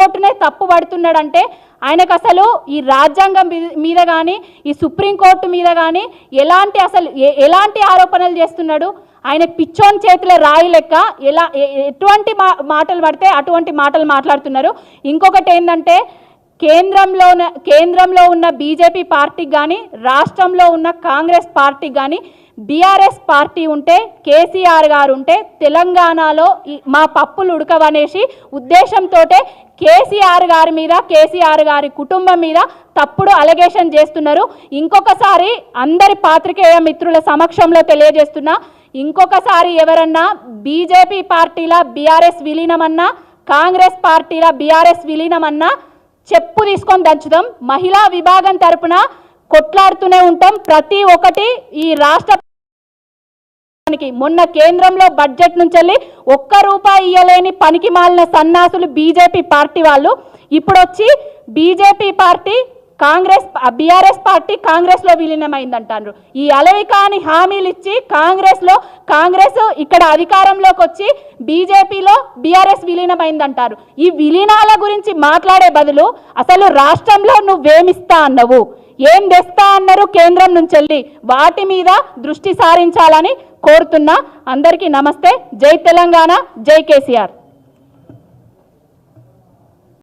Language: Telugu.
కోర్టునే తప్పు పడుతున్నాడంటే ఆయనకు అసలు ఈ రాజ్యాంగం మీద కానీ ఈ సుప్రీంకోర్టు మీద కానీ ఎలాంటి అసలు ఎలాంటి ఆరోపణలు చేస్తున్నాడు? ఆయన పిచ్చోన్ చేతిలో రాయి లెక్క ఎలా ఎటువంటి మా మాటలు పడితే అటువంటి మాటలు మాట్లాడుతున్నారు. ఇంకొకటి ఏంటంటే కేంద్రంలో కేంద్రంలో ఉన్న బీజేపీ పార్టీకి కానీ రాష్ట్రంలో ఉన్న కాంగ్రెస్ పార్టీకి కానీ బీఆర్ఎస్ పార్టీ ఉంటే కేసీఆర్ గారు ఉంటే తెలంగాణలో మా పప్పులు ఉడకవనేసి ఉద్దేశంతో కేసీఆర్ గారి మీద కేసీఆర్ గారి కుటుంబం మీద తప్పుడు అలగేషన్ చేస్తున్నారు. ఇంకొకసారి అందరి పాత్రికేయ మిత్రుల సమక్షంలో తెలియజేస్తున్నా ఇంకొకసారి ఎవరన్నా బీజేపీ పార్టీల బీఆర్ఎస్ విలీనమన్నా కాంగ్రెస్ పార్టీల బీఆర్ఎస్ విలీనమన్నా చెప్పు తీసుకొని దంచుదాం. మహిళా విభాగం తరపున కొట్లాడుతూనే ఉంటాం. ప్రతి ఒక్కటి ఈ రాష్ట్ర మొన్న కేంద్రంలో బడ్జెట్ నుంచి వెళ్ళి ఒక్క రూపాయి ఇయ్యలేని పనికి మాలిన సన్నాసులు బీజేపీ పార్టీ వాళ్ళు. ఇప్పుడు వచ్చి BJP party Congress BRS party కాంగ్రెస్లో విలీనమైందంటారు ఈ అలవి కాని హామీలు ఇచ్చి కాంగ్రెస్లో కాంగ్రెస్ ఇక్కడ అధికారంలోకి వచ్చి బీజేపీలో బీఆర్ఎస్ విలీనమైందంటారు. ఈ విలీనాల గురించి మాట్లాడే బదులు అసలు రాష్ట్రంలో నువ్వేమిస్తా అన్నవు? ఏం తెస్తా అన్నారు కేంద్రం నుంచి వెళ్ళి వాటి మీద దృష్టి సారించాలని కోరుతున్నా. అందరికీ నమస్తే. జై తెలంగాణ. జై కేసీఆర్.